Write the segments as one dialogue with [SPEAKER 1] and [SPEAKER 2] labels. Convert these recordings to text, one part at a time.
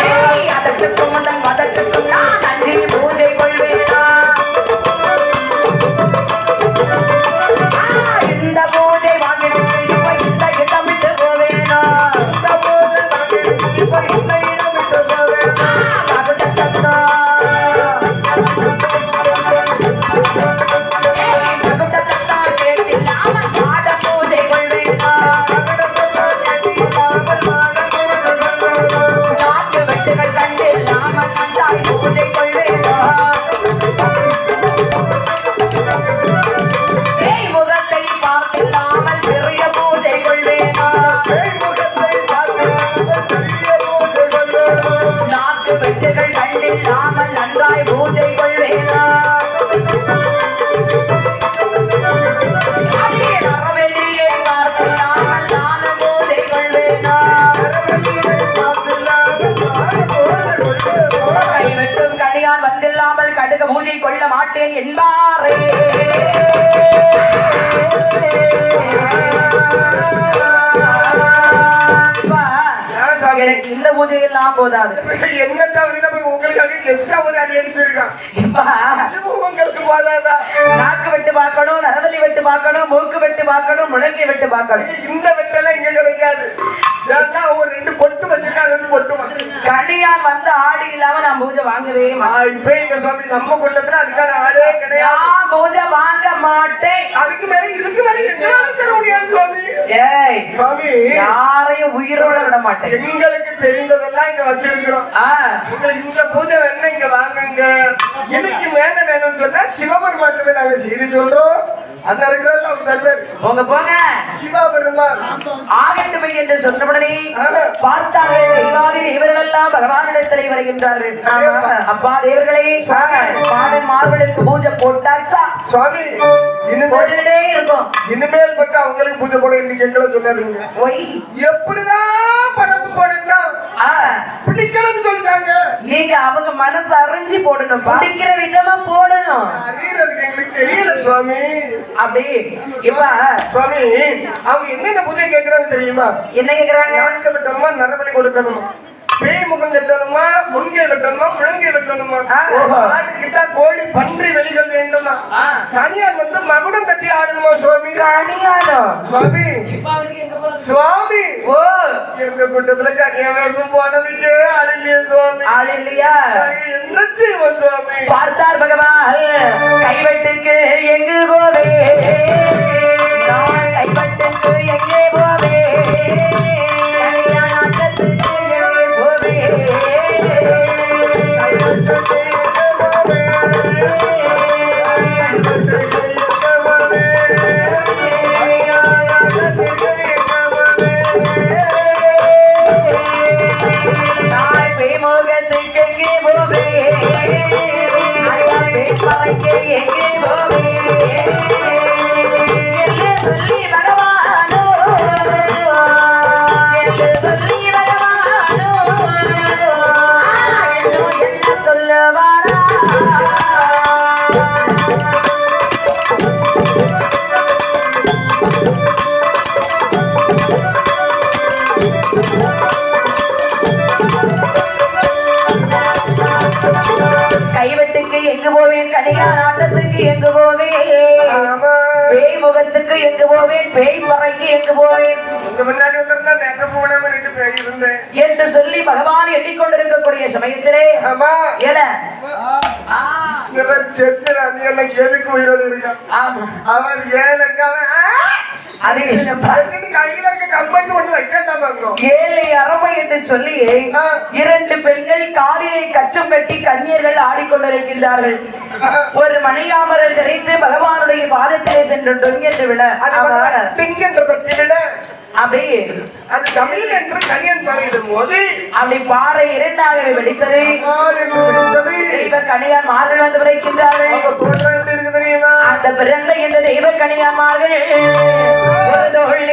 [SPEAKER 1] ஏய், அதற்கும் போதாது.
[SPEAKER 2] என்ன தவிர உங்களுக்காக எக்ஸ்ட்ரா ஒரு அடி அடிச்சிருக்கான். உங்களுக்கு போதாதா?
[SPEAKER 1] நாக்கு வெட்டு பார்க்கணும் நரவலி வெட்டு பார்க்கணும் மூக்கு வெட்டு பார்க்கணும் முழங்கை வெட்டு பார்க்கணும்.
[SPEAKER 2] இந்த வெட்டெல்லாம் இங்க கிடைக்காது. ஒரு ரெண்டு பொட்டு வச்சிருக்காங்க
[SPEAKER 1] கணியான் வந்து ஆடு இல்லாம நான் பூஜை வாங்கவே
[SPEAKER 2] இப்ப எங்க சுவாமி நம்ம குண்டத்துல அதுக்கான ஆளே கிடையாது.
[SPEAKER 1] நான் பூஜை வாங்க மாட்டேன்.
[SPEAKER 2] அதுக்கு மேல இதுக்கு மேல என்னால தர முடியாது சுவாமி?
[SPEAKER 1] ஏய்
[SPEAKER 2] சுவாமி
[SPEAKER 1] யாரையும் உயிரோட விட மாட்டேன்.
[SPEAKER 2] எங்களுக்கு தெரிந்ததெல்லாம் இங்க வச்சிருக்கிறோம். உங்களுக்கு இந்த பூஜை வேணா இங்க வாங்குங்க. இதுக்கு மேல வேணும்னு சொன்னா சிவபெருமாட்டவே நாங்க செய்து சொல்றோம். அந்த இருக்கிறது
[SPEAKER 1] போங்க போங்க.
[SPEAKER 2] சிவபெருமான்.
[SPEAKER 1] ஆகட்டுமே என்று சொன்னவுடனே. பார்த்தார்கள் தெய்வாதி தேவர்கள் எல்லாம் பகவானிடத்திலே வருகின்றார்கள். அப்பா தேவர்களே பாடன் மார்பலுக்கு பூஜை போட்டாச்சா?
[SPEAKER 2] சுவாமி.
[SPEAKER 1] போட்டுக்கிட்டே இருக்கும்.
[SPEAKER 2] இனிமேல் பட்டு அவங்களுக்கு பூஜை போட இன்னைக்கு எங்களை சொல்லாதீங்க.
[SPEAKER 1] ஒய்
[SPEAKER 2] எப்படிதான் படப்பு
[SPEAKER 1] ஆ,
[SPEAKER 2] பிடிக்கலன்னு சொல்லிட்டாங்க.
[SPEAKER 1] நீங்க அவங்க மனசு அறிஞ்சு போடணும்
[SPEAKER 3] பிடிக்கிற விதமா போடணும்.
[SPEAKER 2] அறியறதுக்கு எங்களுக்கு தெரியல சுவாமி.
[SPEAKER 1] அப்படி. இப்ப
[SPEAKER 2] சுவாமி அவங்க என்னென்ன பூஜை கேட்கறாங்க தெரியுமா?
[SPEAKER 1] என்ன கேக்குறாங்க?
[SPEAKER 2] நாக்க வெட்டணுமா நரபலி கொடுக்கணுமா. பேய் முகம் வெட்டணுமா முன்கை வெட்டணுமா முழங்கை வெட்டணுமா. ஆடு கிட்ட கோழி பன்றி வெளிகள் வேண்டுமா. தனியார் வந்து மகுடம் தட்டி ஆடணுமா சுவாமி?
[SPEAKER 1] கணியாதம்
[SPEAKER 2] சுவாமி. சுவாமி.
[SPEAKER 1] ஓ.
[SPEAKER 2] எங்க கூட்டத்துல கனியா வேஷம் போனதுக்கு அழகிய சுவாமி.
[SPEAKER 1] ஆள் இல்லையா?
[SPEAKER 2] என்ன செய்வோம் சுவாமி?
[SPEAKER 1] பார்த்தார் பகவான். கைவெட்டுக்கு எங்கு போவே? கைவெட்டுக்கு எங்கே போவே? ಎಲ್ಲಿ பேய் பறைக்கு எங்கு போவேன்
[SPEAKER 2] உங்க முன்னாடி வந்திருந்தா நெக்க போடாம ரெண்டு பேர் இருந்தேன்
[SPEAKER 1] என்று சொல்லி பகவான் எண்ணிக்கொண்டிருக்கக்கூடிய சமயத்திலே
[SPEAKER 2] ஆமா.
[SPEAKER 1] ஏல. ஆ,
[SPEAKER 2] இந்த மாதிரி செத்துறா நீ எல்லாம் எதுக்கு உயிரோடு இருக்கா
[SPEAKER 1] ஆமா.
[SPEAKER 2] அவன் ஏழுங்க
[SPEAKER 1] ஏழை அறமை என்று சொல்லி. இரண்டு பெண்கள் காலிலே கச்சம் கட்டி கன்னியர்கள் ஆடிக்கொண்டிருக்கின்றார்கள். ஒரு மணியாமரல் கிடைத்து பகவானுடைய பாதத்திலே சென்று
[SPEAKER 2] வந்து திங்கன்றத விட
[SPEAKER 1] அப்படி.
[SPEAKER 2] அது தமிழ் என்று கனியன் பறையிடும் போது
[SPEAKER 1] அப்படி பாறை இரண்டாக வெடித்தது.
[SPEAKER 2] என்று
[SPEAKER 1] கணியார் மார்கள் வந்து விளைக்கின்றார்கள்
[SPEAKER 2] தெரியுமா?
[SPEAKER 1] அந்த பிறந்த இந்த தெய்வ கணியாமார்கள் ஒரு தொழில்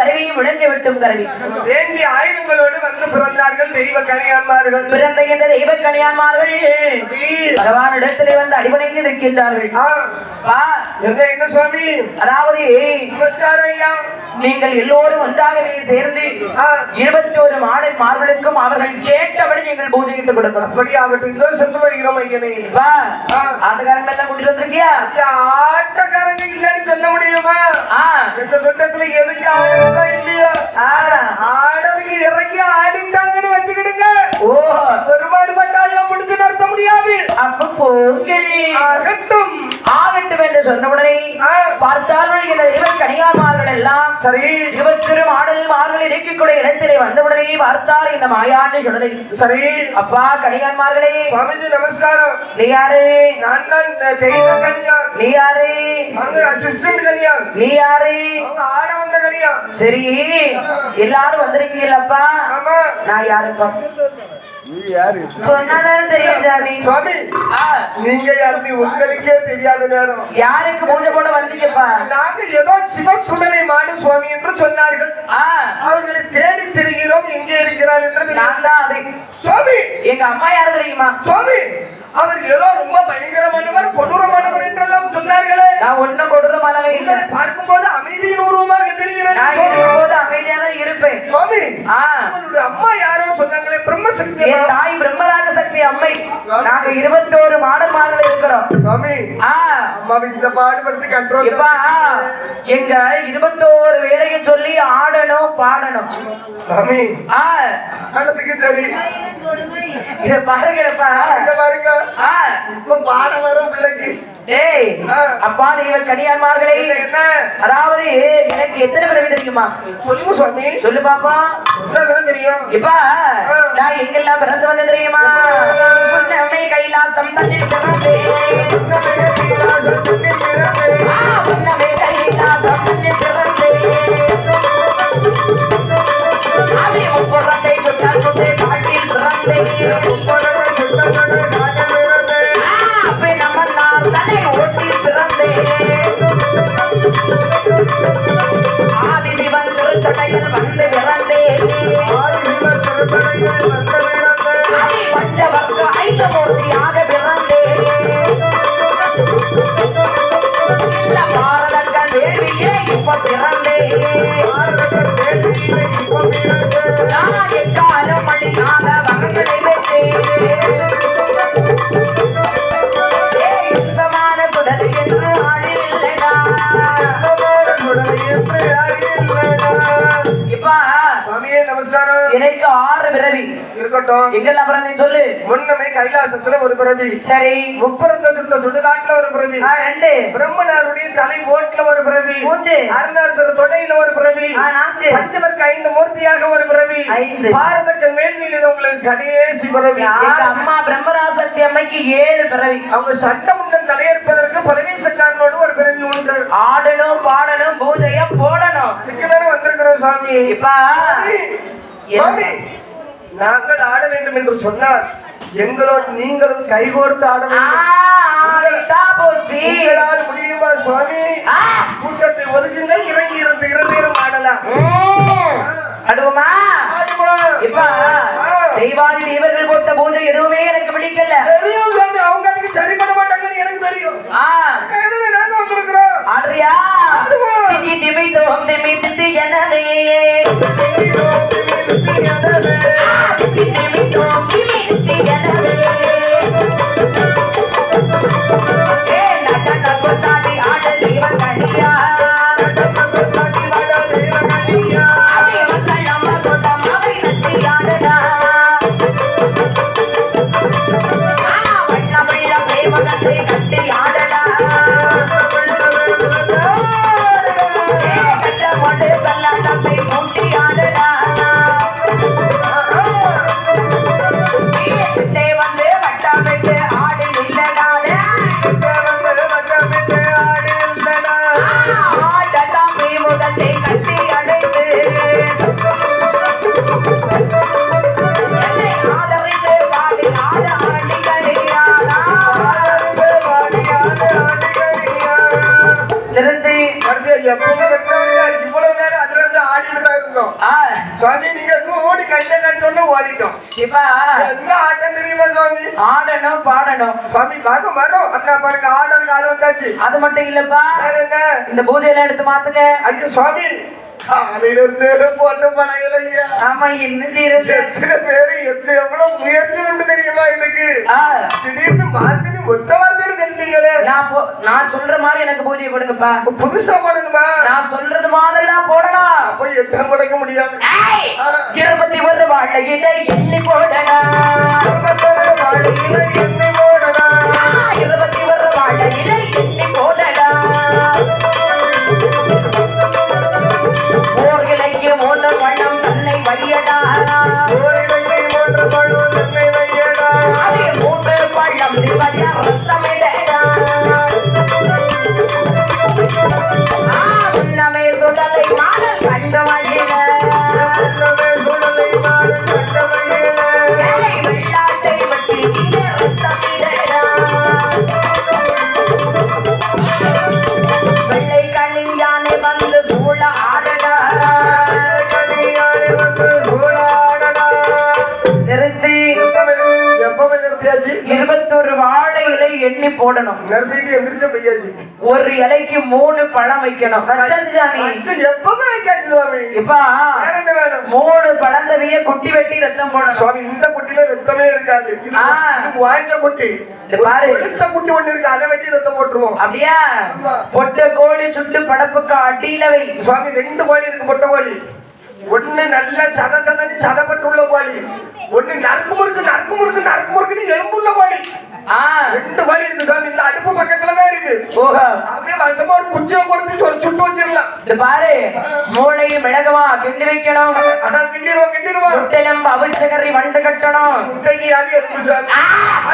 [SPEAKER 1] மூக்கு வெட்டும் கருவி முழங்கை வெட்டும் கருவி
[SPEAKER 2] வேண்டிய ஆயுதங்களோடு வந்து பிறந்தார்கள் தெய்வ கனியான்மார்கள்.
[SPEAKER 1] பிறந்த இந்த தெய்வ கணியான்மார்கள் பகவானிடத்திலே வந்து அடிபணிந்து நிற்கின்றார்கள்.
[SPEAKER 2] ஆ,
[SPEAKER 1] வா,
[SPEAKER 2] என்ன என்ன சுவாமி?
[SPEAKER 1] அதாவது
[SPEAKER 2] நமஸ்காரம் ஐயா.
[SPEAKER 1] நீங்கள் எல்லோரும் ஒன்றாகவே சேர்ந்து இருபத்தி ஒரு மாடல் மார்களுக்கும் அவர்கள் கேட்டபடி நீங்கள் பூஜையிட்டு கொடுக்கணும்.
[SPEAKER 2] அப்படி ஆகட்டும் இதோ சென்று வருகிறோம் ஐயனே.
[SPEAKER 1] ஆட்டுக்காரங்க எல்லாம் கூட்டிட்டு வந்திருக்கியா?
[SPEAKER 2] ஆட்டக்காரங்க இல்லைன்னு சொல்ல முடியுமா? இந்த கூட்டத்துல எதுக்கு ஆடுறதா இல்லையா?
[SPEAKER 1] ஆ.
[SPEAKER 2] ஆடதுக்கு இறங்கி ஆடிட்டாங்கன்னு வச்சுக்கிடுங்க.
[SPEAKER 1] ஓ
[SPEAKER 2] பட்டாளம் நடத்த முடியாது.
[SPEAKER 1] அப்ப போங்கள்
[SPEAKER 2] ஆகட்டும்.
[SPEAKER 1] ஆகட்டும் என்று சொன்னவுடனே
[SPEAKER 2] ஆ,
[SPEAKER 1] பார்த்தார்கள் தெய்வ கனியாமார்கள் எல்லாம்
[SPEAKER 2] சரி.
[SPEAKER 1] இருபத்திரு மாடல் மார்கள் இருக்கக்கூடிய இடத்திலே வந்தவுடனே பார்த்தார் இந்த மாயாண்டு சொல்லலை
[SPEAKER 2] சரி.
[SPEAKER 1] அப்பா கனியான்மார்களே
[SPEAKER 2] சுவாமிஜி நமஸ்காரம்.
[SPEAKER 1] நீ யாரு?
[SPEAKER 2] நான் தான் இந்த தெய்வ கனியான்
[SPEAKER 1] நீ யாரு?
[SPEAKER 2] அவங்க அசிஸ்டன்ட் கனியான்
[SPEAKER 1] நீ யாரு?
[SPEAKER 2] ஆட வந்த கனியான்
[SPEAKER 1] சரி. எல்லாரும் வந்திருக்கீங்களப்பா
[SPEAKER 2] ஆமா.
[SPEAKER 1] நான் யாருப்பா?
[SPEAKER 3] சொன்னாதானே தெரியும் சாமி
[SPEAKER 2] சுவாமி நீங்க யாருன்னு உங்களுக்கே தெரியாத நேரம்.
[SPEAKER 1] யாருக்கு பூஜை போட வந்தீங்கப்பா?
[SPEAKER 2] நாங்க ஏதோ சிவசுடனை மாடு சுவாமி என்று சொன்னார்கள். அவர்களை தேடி திரிகிறோம் எங்கே இருக்கிறார் என்று தெரியாது.
[SPEAKER 1] நான் தான் அது.
[SPEAKER 2] சுவாமி
[SPEAKER 1] எங்க அம்மா யாரு தெரியுமா?
[SPEAKER 2] சுவாமி அவர் ஏதோ ரொம்ப பயங்கரமானவர் கொடூரமானவர் என்றெல்லாம் சொன்னார்களே.
[SPEAKER 1] நான் ஒன்னும் கொடூரமானவே இல்லை.
[SPEAKER 2] பார்க்கும்போது அமைதியின் உருவமாக தெரிகிறது.
[SPEAKER 1] நான். இருக்கும்போது அமைதியா தான் இருப்பேன்.
[SPEAKER 2] சுவாமி உங்களுடைய அம்மா யாரோ சொன்னாங்களே பிரம்மசக்தி
[SPEAKER 1] தாய் பிரம்மராக சக்தி அம்மை. நாங்க இருபத்தோரு மாடல் மாடல் இருக்கிறோம்.
[SPEAKER 2] சுவாமி
[SPEAKER 1] ஆ.
[SPEAKER 2] அம்மாவை இந்த பாடுபடுத்தி கண்ட்ரோல்
[SPEAKER 1] எங்க இருபத்தோரு பேரையும் சொல்லி ஆடணும் பாடணும்.
[SPEAKER 2] சுவாமி ஆனதுக்கு சரி.
[SPEAKER 1] இத பாருங்கப்பா.
[SPEAKER 2] இங்க பாருங்க. இப்ப பாட வரும் பிள்ளைக்கு. ஆ.
[SPEAKER 1] அப்பா
[SPEAKER 2] இது என்ன?
[SPEAKER 1] அதாவது எனக்கு எத்தனை பிறவி தெரியுமா?
[SPEAKER 2] சொல்லுங்க சுவாமி.
[SPEAKER 1] சொல்லு பாப்பா.
[SPEAKER 2] தெரியும்?
[SPEAKER 1] இப்ப நான் எங்கெல்லாம் பிறந்து வந்த தெரியுமா? కైలాసం కైలాసం
[SPEAKER 2] இருக்கட்டும்.
[SPEAKER 1] எங்கெல்லாம் பிறந்தேன் சொல்லு.
[SPEAKER 2] முன்னமே கைலாசத்துல ஒரு பிறவி
[SPEAKER 3] சரி.
[SPEAKER 2] முப்பரந்த சுட்ட சுடுகாட்டுல ஒரு பிறவி
[SPEAKER 3] ரெண்டு.
[SPEAKER 2] பிரம்மனாருடைய தலை ஓட்டுல ஒரு பிறவி
[SPEAKER 3] மூன்று.
[SPEAKER 2] அருணாச்சல தொடையில ஒரு பிறவி
[SPEAKER 3] நான்கு.
[SPEAKER 2] பஞ்சவர்க்கு ஐந்து மூர்த்தியாக ஒரு பிறவி
[SPEAKER 3] ஐந்து.
[SPEAKER 2] பாரதக்கு மேல்மீது உங்களுக்கு கடைசி பிறவி
[SPEAKER 1] அம்மா பிரம்மராசக்தி அம்மைக்கு ஏழு பிறவி
[SPEAKER 2] அவங்க சட்டமுண்டன் தலையேற்பதற்கு பலவீசக்காரனோடு ஒரு பிறவி உண்டு.
[SPEAKER 1] ஆடணும் பாடணும் பூஜைய போடணும்.
[SPEAKER 2] இதுக்குதானே வந்திருக்கிறோம் சாமி?
[SPEAKER 1] இப்ப
[SPEAKER 2] சுவாமி நாங்கள் ஆட வேண்டும் என்று சொன்னால் எங்களோடு நீங்களும் கைகோர்த்து ஆட வேண்டும். முடியுமா சுவாமி? கூட்டத்தை ஒதுக்குங்கள் இறங்கி இருந்து இரண்டேரும் ஆடலாம்.
[SPEAKER 1] அடுவோமா? இப்ப தெய்வாதி தேவர்கள் போட்ட பூஜை எதுவுமே எனக்கு பிடிக்கல.
[SPEAKER 2] தெரியும் சாமி அவங்க அதுக்கு சரிப்பட மாட்டாங்கன்னு எனக்கு தெரியும். நாங்க வந்திருக்கிறோம்.
[SPEAKER 1] ஆடுறியா. திமி திமி தோம் தித்தி எனவே. திமி தோம் திமி தித்தி எனவே.
[SPEAKER 2] இவ்வளவு நேரம் அதுல இருந்து ஆடிட்டு தான் இருந்தோம். சுவாமி நீங்க ஓடி கையில கட்டோன்னு ஓடிட்டோம்.
[SPEAKER 1] இப்ப.
[SPEAKER 2] எந்த ஆட்டம் தெரியுமா சுவாமி?
[SPEAKER 1] ஆடணும் பாடணும்.
[SPEAKER 2] சுவாமி வரும். வரும் பாருங்க ஆடல் ஆள் வந்தாச்சு.
[SPEAKER 1] அது மட்டும் இல்லப்பா. இந்த பூஜையெல்லாம் எடுத்து மாத்துங்க.
[SPEAKER 2] ஐயோ சுவாமி காலையில இருந்து போட்ட ஐயா.
[SPEAKER 3] ஆமா தீரல
[SPEAKER 2] எத்தனை பேரு எவ்வளவு முயற்சி உண்டு தெரியுமா இதுக்கு? திடீர்னு மாத்தினி ஒத்த வார்த்தையில கண்டீங்களே
[SPEAKER 1] நான் போ- நான் சொல்ற மாதிரி எனக்கு பூஜை போடுங்கப்பா.
[SPEAKER 2] புதுசா போடணுமா
[SPEAKER 1] நான் சொல்றது மாதிரி தான் போடணும்
[SPEAKER 2] அப்ப எத்தனை முடைக்க முடியாது.
[SPEAKER 1] இருபத்தி ஒரு வாழையில எண்ணி போடணும். எண்ணி போடணும்.
[SPEAKER 2] நிறுத்திட்டு எந்திரிச்ச பையாச்சு
[SPEAKER 1] ஒரு இலைக்கு மூணு பழம் வைக்கணும்.
[SPEAKER 3] வச்சாச்சு சாமி.
[SPEAKER 2] இது எப்பவே வைக்காச்சு சுவாமி.
[SPEAKER 1] இப்ப மூணு பழந்தவிய குட்டி வெட்டி ரத்தம் போடணும்.
[SPEAKER 2] சுவாமி இந்த குட்டில ரத்தமே இருக்காது. வாய்ந்த குட்டி.
[SPEAKER 1] பாரு.
[SPEAKER 2] கொழுத்த குட்டி ஒண்ணு இருக்கு அதை வெட்டி ரத்தம் போட்டுருவோம்.
[SPEAKER 1] அப்படியா. பொட்டு கோழி சுட்டு படப்புக்கு அடியில வை.
[SPEAKER 2] சுவாமி ரெண்டு கோழி இருக்கு பொட்டை கோழி. ஒண்ணு நல்ல சத சதன்னு சதப்பட்டுள்ள கோழி. ஒண்ணு நறுக்கு முறுக்கு நறுக்கு முறுக்கு நறுக்கு முறுக்குன்னு எலும்புள்ள கோழி. ரெண்டு கோழி இருக்கு சுவாமி இந்த அடுப்பு பக்கத்துல தான் இருக்கு.
[SPEAKER 1] ஓஹோ
[SPEAKER 2] அப்படியே வசமா ஒரு குச்சியை கொடுத்து சொல் சுட்டு வச்சிடலாம்.
[SPEAKER 1] இது பாரு. மூளையும் மிளகுமா? கிண்டி வைக்கணும்.
[SPEAKER 2] அதான் கிண்டிடுவோம் கிண்டிடுவோம்.
[SPEAKER 1] முட்டெலும் அவிச்சகரி வண்டு கட்டணும்.
[SPEAKER 2] முட்டைக்கு அது எலும்பு சாமி.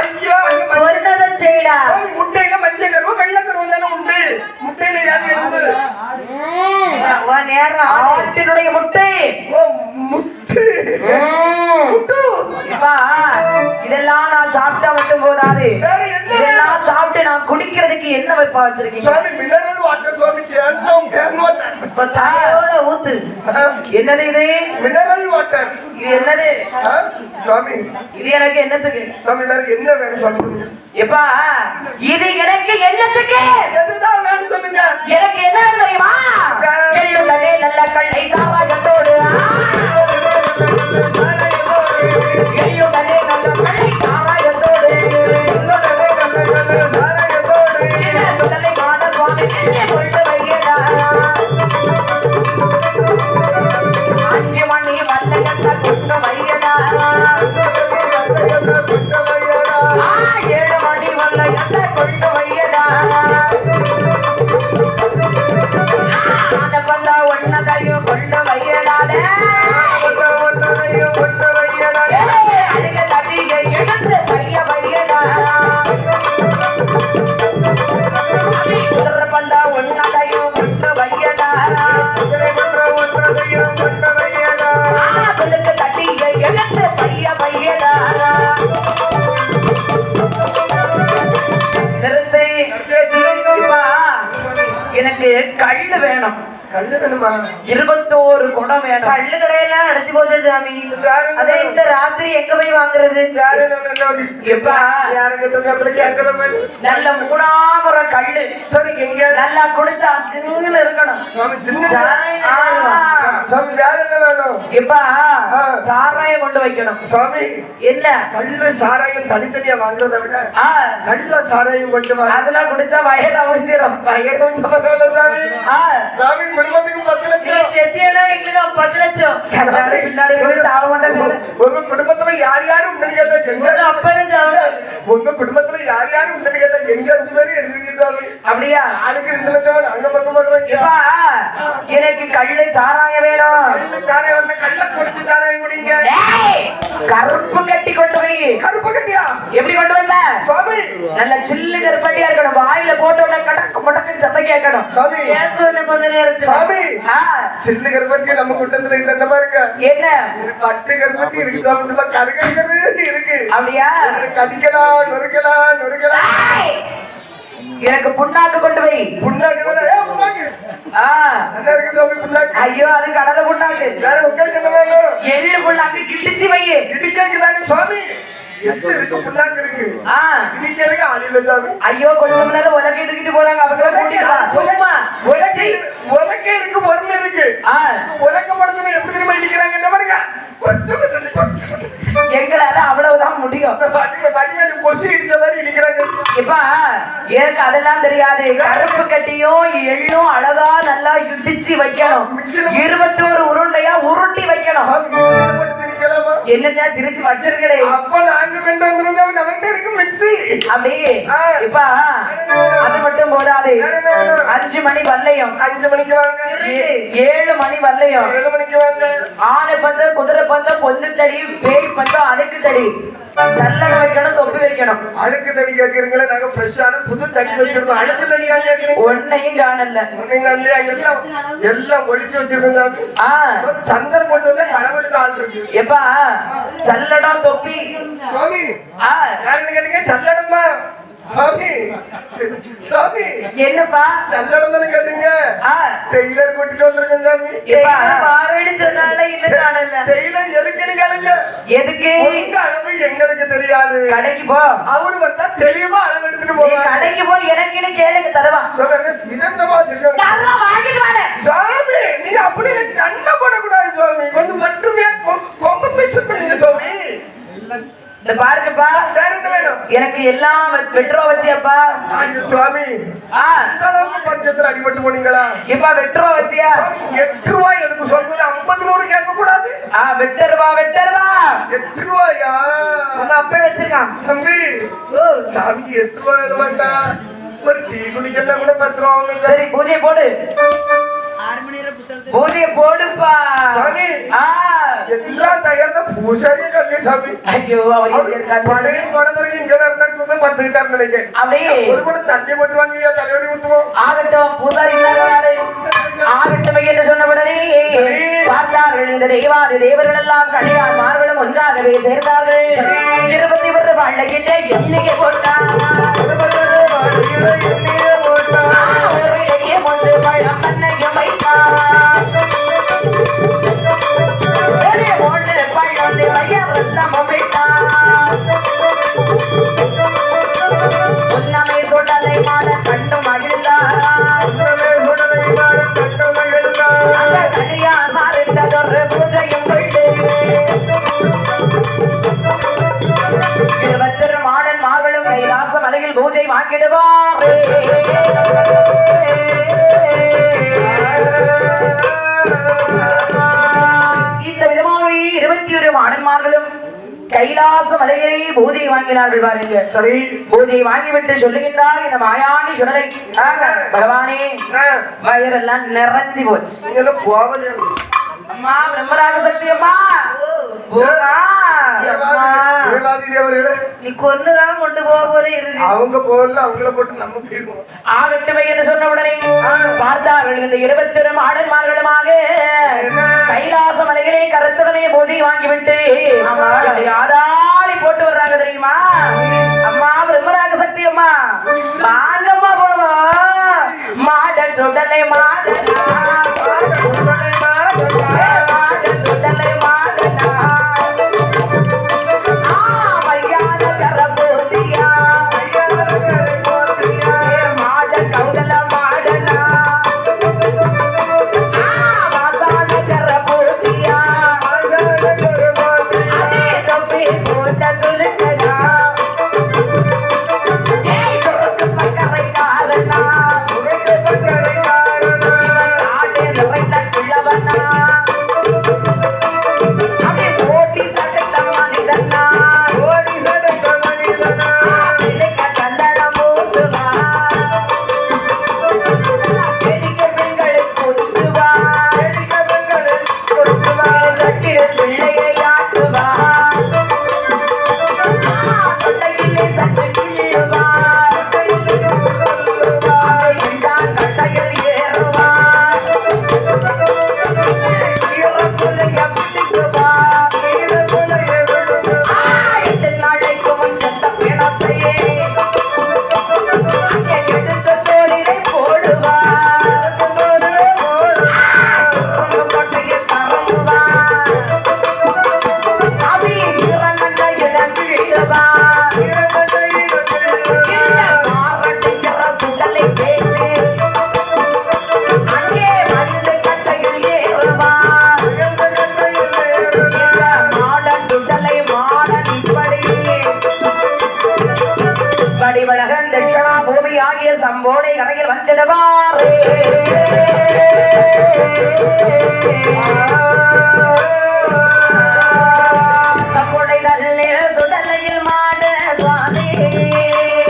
[SPEAKER 2] ஐயோ
[SPEAKER 3] பொருத்ததை செய்டா
[SPEAKER 2] சாமி, முட்டையில மஞ்சள் கருவு வெள்ளை கருவு தானே உண்டு. முட்டையில யாரு
[SPEAKER 3] உன் நேரம் ஆடு.
[SPEAKER 1] ஆட்டினுடைய முட்டை.
[SPEAKER 2] ஓ முட்டை
[SPEAKER 1] இதெல்லாம் நான் சாப்பிட்டா மட்டும் போதாது. இதெல்லாம் சாப்பிட்டு நான் குடிக்கிறதுக்கு என்ன வைப்பா வச்சிருக்கீங்க?
[SPEAKER 3] ஊத்து.
[SPEAKER 1] என்னது இது?
[SPEAKER 2] மினரல் வாட்டர்
[SPEAKER 1] இது என்னது?
[SPEAKER 2] சுவாமி
[SPEAKER 1] இது எனக்கு என்னத்துக்கு?
[SPEAKER 2] சுவாமி என்ன வேணும் சொல்லுங்க
[SPEAKER 1] எப்பா இது எனக்கு என்னத்துக்கு?
[SPEAKER 2] எதுதான் வேணும் சொல்லுங்க.
[SPEAKER 1] எனக்கு என்ன தெரியுமா? நல்ல கள்ளை Thank you. கல்லு
[SPEAKER 3] கடையெல்லாம் அடைச்சு போச்சு சாமி. அதே இந்த ராத்திரி எங்க போய் வாங்குறது?
[SPEAKER 1] நல்ல மூணாமுறம் கல்லு.
[SPEAKER 2] சரி எங்க
[SPEAKER 1] நல்லா குடிச்சா சின்ன இருக்கணும்.
[SPEAKER 2] சுவாமி
[SPEAKER 1] ஆ.
[SPEAKER 2] சுவாமி வேற என்ன வேணும்?
[SPEAKER 1] இப்பா. சாராயம் கொண்டு வைக்கணும்.
[SPEAKER 2] சுவாமி.
[SPEAKER 1] என்ன?
[SPEAKER 2] கல்லு சாராயம் தனித்தனியா வாங்குறத விட கல்ல சாராயம் கொண்டு வா.
[SPEAKER 1] அதெல்லாம் குடிச்சா வயிறு அமைச்சிடும்
[SPEAKER 2] பயணம் பரவாயில்ல சாமி சாமி குடும்பத்துக்கு பத்து லட்சம்.
[SPEAKER 3] செத்தியனா எங்களுக்கு பத்து லட்சம்.
[SPEAKER 1] பின்னாடி சாக மாட்டேன்
[SPEAKER 2] உங்க குடும்பத்துல யார் யாரும் உண்டு கேட்டா எங்க
[SPEAKER 3] சாவு.
[SPEAKER 2] உங்க குடும்பத்துல யார் யாரு உண்டு கேட்டா எங்க அஞ்சு பேரும் எழுதிருக்கு சாமி.
[SPEAKER 1] அப்படியா?
[SPEAKER 2] ஆளுக்கு ரெண்டு லட்சம் அங்க பண்றீங்க
[SPEAKER 1] எப்பா எனக்கு கள்ளு சாராய வேணும்.
[SPEAKER 2] தானே வந்து கள்ள குடிச்சு தானே குடிங்க.
[SPEAKER 1] கருப்பு கட்டி கொண்டு போய்.
[SPEAKER 2] கருப்பு கட்டியா?
[SPEAKER 1] எப்படி கொண்டு வந்த?
[SPEAKER 2] சுவாமி.
[SPEAKER 1] நல்ல சில்லு கருப்பட்டியா இருக்கணும். வாயில போட்ட உடனே கடக்கு முடக்குன்னு சத்தம் கேட்கணும்.
[SPEAKER 2] சுவாமி.
[SPEAKER 3] ஒண்ணு கொஞ்ச நேரத்துல
[SPEAKER 2] சுவாமி.
[SPEAKER 1] ஆ,
[SPEAKER 2] சின்ன கருப்பட்டி நம்ம கூட்டத்துல இந்த பாருங்க
[SPEAKER 1] என்ன?
[SPEAKER 2] பத்து கருப்பட்டி இருக்கு சுவாமி. சும்மா இருக்கு.
[SPEAKER 1] அப்படியா?
[SPEAKER 2] கதிக்கலாம் நொறுக்கலாம் நொறுக்கலாம்.
[SPEAKER 1] எனக்கு புண்ணாக்கு கொண்டு போய்
[SPEAKER 2] புண்ணாக்கு
[SPEAKER 1] ஐயோ அது கடலை புண்ணாக்கு. எள்ளு புண்ணாக்கு கிழிச்சு வை.
[SPEAKER 2] தானே சுவாமி?
[SPEAKER 1] ஐயோ கொஞ்சம் நேரம் உலகை தூக்கிட்டு போறாங்க அவங்கள
[SPEAKER 2] சும்மா. உலக்கை உலக்கை இருக்கு பொருள் இருக்கு.
[SPEAKER 1] ஆ,
[SPEAKER 2] உலக்கப்படுத்தணும் எப்படி தெரியுமா இடிக்கிறாங்க என்ன பாருங்க.
[SPEAKER 1] இப்பா எனக்கு அதெல்லாம் தெரியாது. கருப்பு கட்டியும் எள்ளும் அழகா நல்லா இடிச்சு வைக்கணும். இருபத்தோரு உருண்டையா உருட்டி வைக்கணும்? என்னங்க திருச்சி வச்சிருக்கடே
[SPEAKER 2] அப்ப நாங்க கொண்டு வந்திருந்தோம். நம்மகிட்ட இருக்கு மிக்ஸி.
[SPEAKER 1] அப்படியே.
[SPEAKER 2] ஆ.
[SPEAKER 1] இப்பா அது மட்டும் போதாது? அஞ்சு மணி வல்லையும்.
[SPEAKER 2] அஞ்சு மணிக்கு வாங்க.
[SPEAKER 1] ஏழு மணி வல்லையும்.
[SPEAKER 2] ஏழு மணிக்கு வாங்க.
[SPEAKER 1] ஆனை பந்தம் குதிரை பந்தம் பொண்ணு தடி பேய் பந்தம் அதுக்கு தடி. சல்லடை வைக்கணும் தொப்பி வைக்கணும்.
[SPEAKER 2] அழுக்கு தடி கேக்குறீங்களா நாங்க ஃப்ரெஷ்ஷான புது தடி வச்சிருக்கோம். அழுக்கு தடியா கேக்குறீங்க
[SPEAKER 1] ஒன்னையும் காணல.
[SPEAKER 2] எல்லாம் எல்லாம் ஒழிச்சு.
[SPEAKER 1] ஆ.
[SPEAKER 2] சந்தர் கொண்டு வந்து கடவுளுக்கு ஆள் இருக்கு.
[SPEAKER 1] எப்பா சல்லடம் தொப்பி.
[SPEAKER 2] சுவாமி கேட்டீங்க? சல்லடம்மா. சுவாமி சுவாமி
[SPEAKER 1] என்னப்பா?
[SPEAKER 2] சல்லடம் தானே கேட்டீங்க டெய்லர் கூட்டிட்டு வந்திருக்கேன் சாமி.
[SPEAKER 3] சொன்னால இது காணல?
[SPEAKER 2] டெய்லர் எதுக்கு நீங்க
[SPEAKER 1] எதுக்கு?
[SPEAKER 2] உங்க அளவு எங்களுக்கு தெரியாது.
[SPEAKER 1] கடைக்கு போ.
[SPEAKER 2] அவரு வந்தா தெளிவா அளவு எடுத்துட்டு போவாங்க
[SPEAKER 1] கடைக்கு போ எனக்குன்னு கேளுங்க தருவான்
[SPEAKER 2] சொல்லுங்க விதந்தமா
[SPEAKER 1] தருவான் வாங்கிட்டு வாங்க
[SPEAKER 2] சுவாமி நீங்க அப்படி கண்ண போடக்கூடாது சுவாமி கொஞ்சம் மட்டுமே காம்பன்சேஷன் பண்ணுங்க சுவாமி
[SPEAKER 1] பாருங்கப்பா.
[SPEAKER 2] வேற என்ன வேணும்
[SPEAKER 1] எனக்கு எல்லாம் வெட்ரோ வச்சியாப்பா.
[SPEAKER 2] சுவாமி அந்த அளவுக்கு பஞ்சத்துல அடிபட்டு போனீங்களா?
[SPEAKER 1] இப்பா வெட்ரோ வச்சியா?
[SPEAKER 2] எட்டு ரூபாய் எதுக்கு சொல்றது? ஐம்பது நூறு கேட்க கூடாது
[SPEAKER 1] ஆ வெட்டருவா வெட்டருவா
[SPEAKER 2] எட்டு ரூபாயா?
[SPEAKER 3] உங்க அப்பா வச்சிருக்கான்.
[SPEAKER 2] தம்பி
[SPEAKER 3] ஓ.
[SPEAKER 2] சாமி எட்டு ரூபாய் வேணும் வேண்டா ஒரு டீ குடிக்கலாம் கூட பத்து ரூபா. சரி
[SPEAKER 1] பூஜை போடு. பூஜையை போடுப்பா
[SPEAKER 2] சாமி.
[SPEAKER 1] ஆ
[SPEAKER 2] எல்லாம் தயார்ந்த பூசாரியே கல்வி சாமி
[SPEAKER 1] ஐயோ
[SPEAKER 2] பழைய குழந்தைங்க இங்க தான் இருந்தா படுத்துக்கிட்டாரு நினைக்கிறேன்
[SPEAKER 1] அப்படியே
[SPEAKER 2] ஒரு கூட தண்ணி போட்டு வாங்க தலைவலி ஊத்துவோம்
[SPEAKER 1] ஆகட்டும் பூசாரி இல்லாதவராரு ஆகட்டும் என்று சொன்னவுடனே பார்த்தார்கள் இந்த தெய்வாதி தேவர்கள் எல்லாம் கணியார் மார்களும் ஒன்றாகவே சேர்ந்தார்கள் இருபத்தி ஒரு பள்ளகிலே எண்ணிக்கை போட்டார் ஒன்று இந்த விதமாகவே இருபத்தி ஒரு மாடன்மார்களும் கைலாச மலையிலே பூஜை வாங்கினார்கள் பாருங்க.
[SPEAKER 2] சரி.
[SPEAKER 1] பூஜை வாங்கிவிட்டு சொல்லுகின்றார் இந்த மாயாண்டி சுடலை. பகவானே வயிறெல்லாம் நிறைஞ்சு போச்சு.
[SPEAKER 2] போவதே
[SPEAKER 1] அம்மா பிரம்மராக சக்தி அம்மா
[SPEAKER 3] நீ கொன்னுதான் கொண்டு போக போல இருக்கு
[SPEAKER 2] அவங்க போகல அவங்கள போட்டு நம்ம போயிருவோம்.
[SPEAKER 1] ஆகட்டுமே என்று சொன்ன உடனே பார்த்தார்கள் இந்த இருபத்தி மாடன்மார்களுமாக கைலாச மலையிலே கருத்தவனே பூஜை வாங்கிவிட்டு ஆதாளி போட்டு வர்றாங்க தெரியுமா? அம்மா பிரம்மராக சக்தி அம்மா. வாங்கம்மா போவோம் மாடன் சுடலை